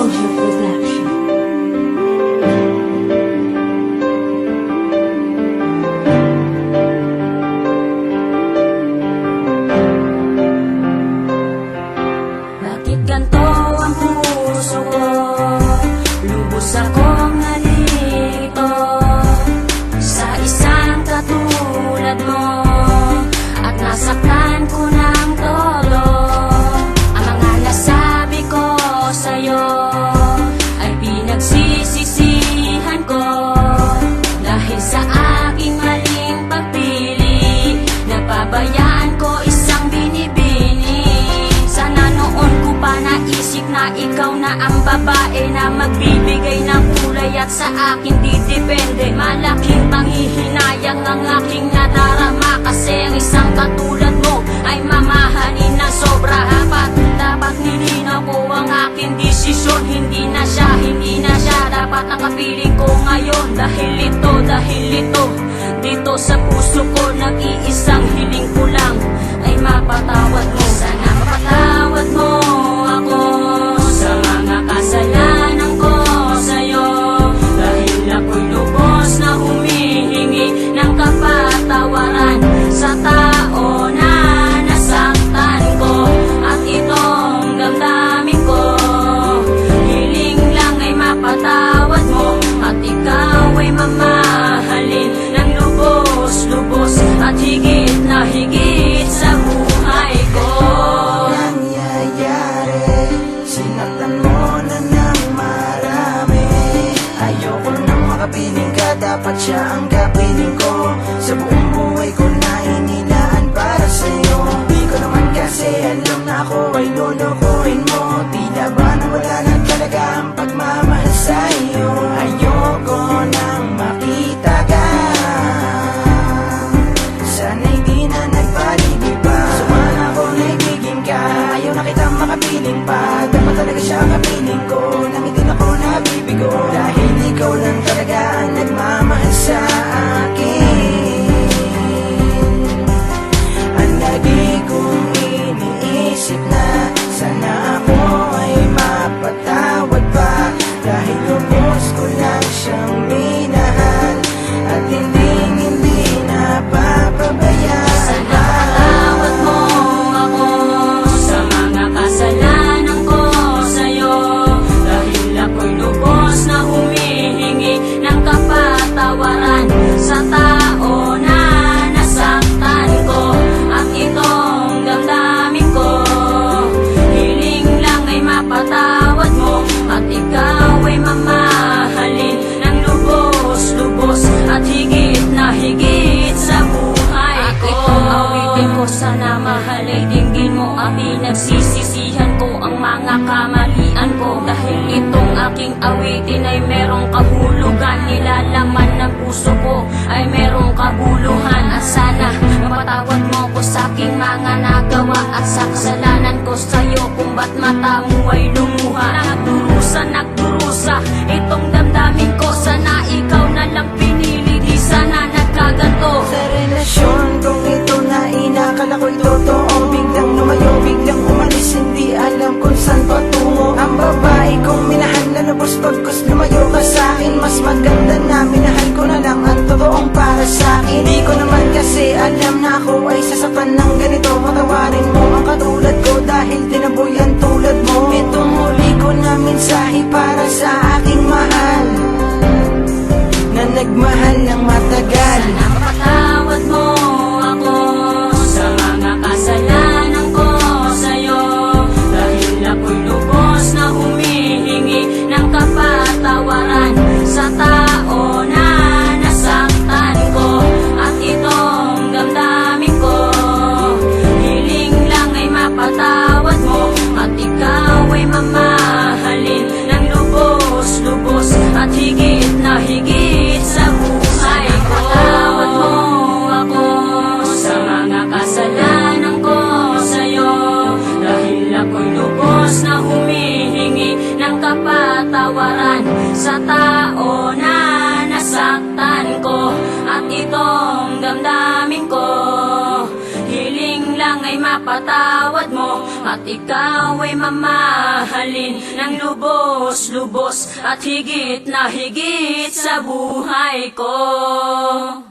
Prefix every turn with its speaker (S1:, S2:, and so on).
S1: love you for that. Ikaw na ang babae na magbibigay ng kulay At sa akin di depende. Malaking panghihinayang ang aking nadarama Kasi ang isang katulad mo ay mamahalin na sobra. Dapat, dapat nilinaw ko ang aking desisyon. Hindi na siya, hindi na siya. Dapat nakapiling ko ngayon. Dahil ito, dahil ito Dito sa puso ko
S2: nag-iisip. dapat siya ang kapiling ko. Sa buong Pagsisisihan ko ang
S1: mga kamalian ko Dahil itong aking awitin ay merong kahulugan. Nilalaman ng puso ko ay merong kabuluhan. At sana mapatawad mo ko sa aking mga nagawa At sa kasalanan ko sa'yo kung ba't mata mo ay lumuha. Nagdurusa, nagdurusa,
S2: ito Pagkos lumayo ka sa'kin Mas maganda na minahal ko na lang Ang totoong para sa'kin Di ko naman kasi alam na ako Ay sasapan ng ganito. Patawarin mo ang katulad Nawala pagkakatao na
S1: nasaktan ko At itong damdamin ko Hiling lang ay mapatawad mo At ikaw ay mamahalin ng lubos-lubos At higit na higit sa buhay ko.